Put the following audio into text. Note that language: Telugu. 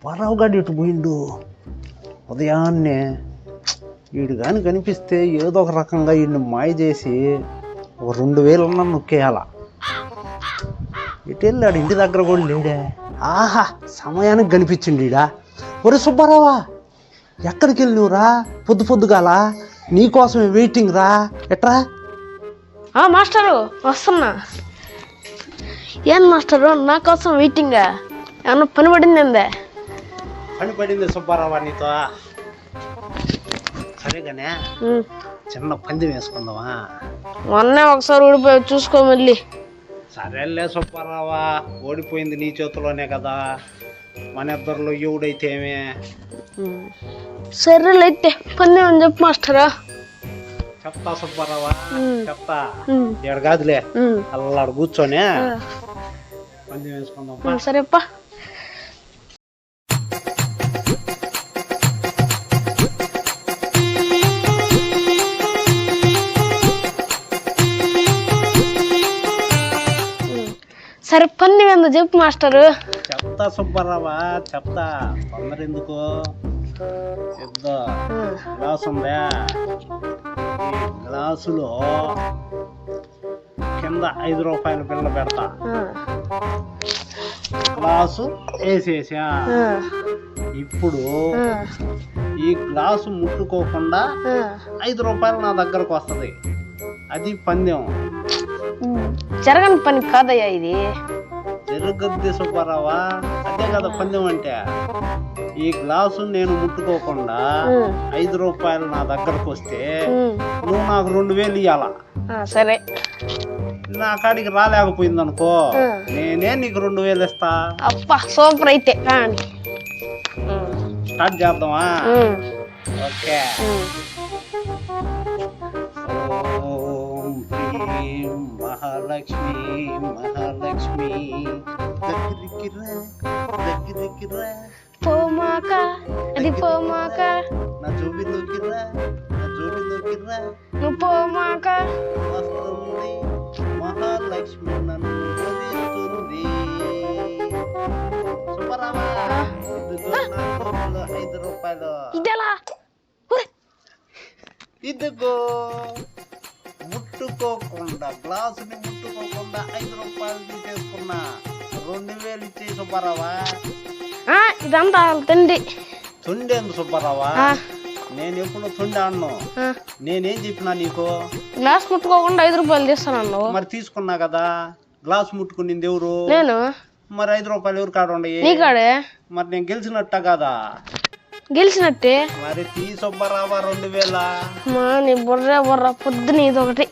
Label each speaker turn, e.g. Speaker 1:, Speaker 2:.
Speaker 1: సుబ్బారావు గారు ఇటు పోయిండు. ఉదయాన్నే వీడు కానీ కనిపిస్తే ఏదో ఒక రకంగా వీడిని మాయ చేసి ఒక రెండు వేలన్నా నొక్కేయాల. ఇటు వెళ్ళాడు ఇంటి దగ్గర కూడా లేడే. ఆహా సమయానికి కనిపించింది ఈడ. ఒరే సుబ్బారావా ఎక్కడికి వెళ్ళినవురా పొద్దు పొద్దుగాల? నీకోసమే వెయిటింగ్ రా? ఎట్రా?
Speaker 2: ఆ మాస్టరు వస్తున్నా. ఏం మాస్టరు? నా కోసం వెయిటింగా ఏమన్నా పని పడింది
Speaker 1: పని పడింది సుబ్బారావా నీతో సరేగానే. చిన్న పందెం వేసుకుందామా
Speaker 2: మొన్నే ఒకసారి ఊడిపోయి చూసుకో మళ్ళీ
Speaker 1: సరేలే సుబ్బారావా ఓడిపోయింది నీ చేతిలోనే కదా మన ఇద్దరిలో ఎవడైతే ఏమే.
Speaker 2: సరేలే అయితే అని చెప్పు మాస్టరా
Speaker 1: చెప్తా సుబ్బారావా. చెప్తా. ఇక్కడ కాదులే. అల్లాడు కూర్చొని. పందెం వేసుకుందాం
Speaker 2: ఉమ్, ఏందో చెప్పు మాస్టరు
Speaker 1: చెప్తా సుబ్బారావా చెప్తా తొందర ఎందుకు ఇద్దో
Speaker 2: ఉమ్.
Speaker 1: గ్లాస్ ఉందా ఈ గ్లాసులో కింద ఐదు రూపాయల బిల్ల పెడతా. గ్లాసు వేసేసా. ఇప్పుడు. ఈ గ్లాసు ముట్టుకోకుండా. ఐదు రూపాయలు నా దగ్గరకు వస్తుంది అది పందెం.
Speaker 2: జరగని పని కాదయ్యా ఇది
Speaker 1: జరుగుద్ది సుబ్బారావా అదే కదా పందెం అంటే. ఈ గ్లాసు నేను ముట్టుకోకుండా. ఐదు రూపాయలు నా దగ్గరకు వస్తే. నువ్వు నాకు రెండు వేలు ఇవ్వాల
Speaker 2: సరే.
Speaker 1: నా కాడికి రాలేకపోయింది అనుకో. నేనే నీకు రెండు వేలు ఇస్తా.
Speaker 2: అప్ప సూపర్ అయితే.
Speaker 1: స్టార్ట్ చేద్దామా? ఓకే. ఓం హ్రీం మహాలక్ష్మి మహాలక్ష్మి.
Speaker 2: పోమాక అది పోమాక.
Speaker 1: నా జోబిలోకి రా నా జోబిలోకి రా
Speaker 2: నువ్వు పోమాక.
Speaker 1: వస్తుంది మహాలక్ష్మి నన్ను వదిస్తుంది సుబ్బరామా ఇదిగో ఐదు రూపాయలు
Speaker 2: ఇదెలా
Speaker 1: ఇదిగో ముట్టుకోకుండా గ్లాసుని ముట్టుకోకుండా ఐదు రూపాయలు తీసేసుకున్నా. సుబ్బారావా
Speaker 2: ఇదంతా తండ్రి
Speaker 1: తుండేందు సుబ్బారావా నేను ఎప్పుడు తుండే అన్ను. నేనేం చెప్పినా నీకు?
Speaker 2: గ్లాస్ ముట్టుకోకుండా ఐదు రూపాయలు తీస్తాను
Speaker 1: మరి తీసుకున్నా కదా? గ్లాస్ ముట్టుకునింది ఎవరు?
Speaker 2: నేను?
Speaker 1: మరి ఐదు రూపాయలు ఎవరు కాడ ఉండయి
Speaker 2: నీకాడే
Speaker 1: మరి నేను గెలిచినట్ట కదా?
Speaker 2: గెలిచినట్టే?
Speaker 1: మరి తీ సుబ్బారావా రెండు వేల.
Speaker 2: మా నీ బుర్ర బుర్ర పొద్దున ఇది ఒకటి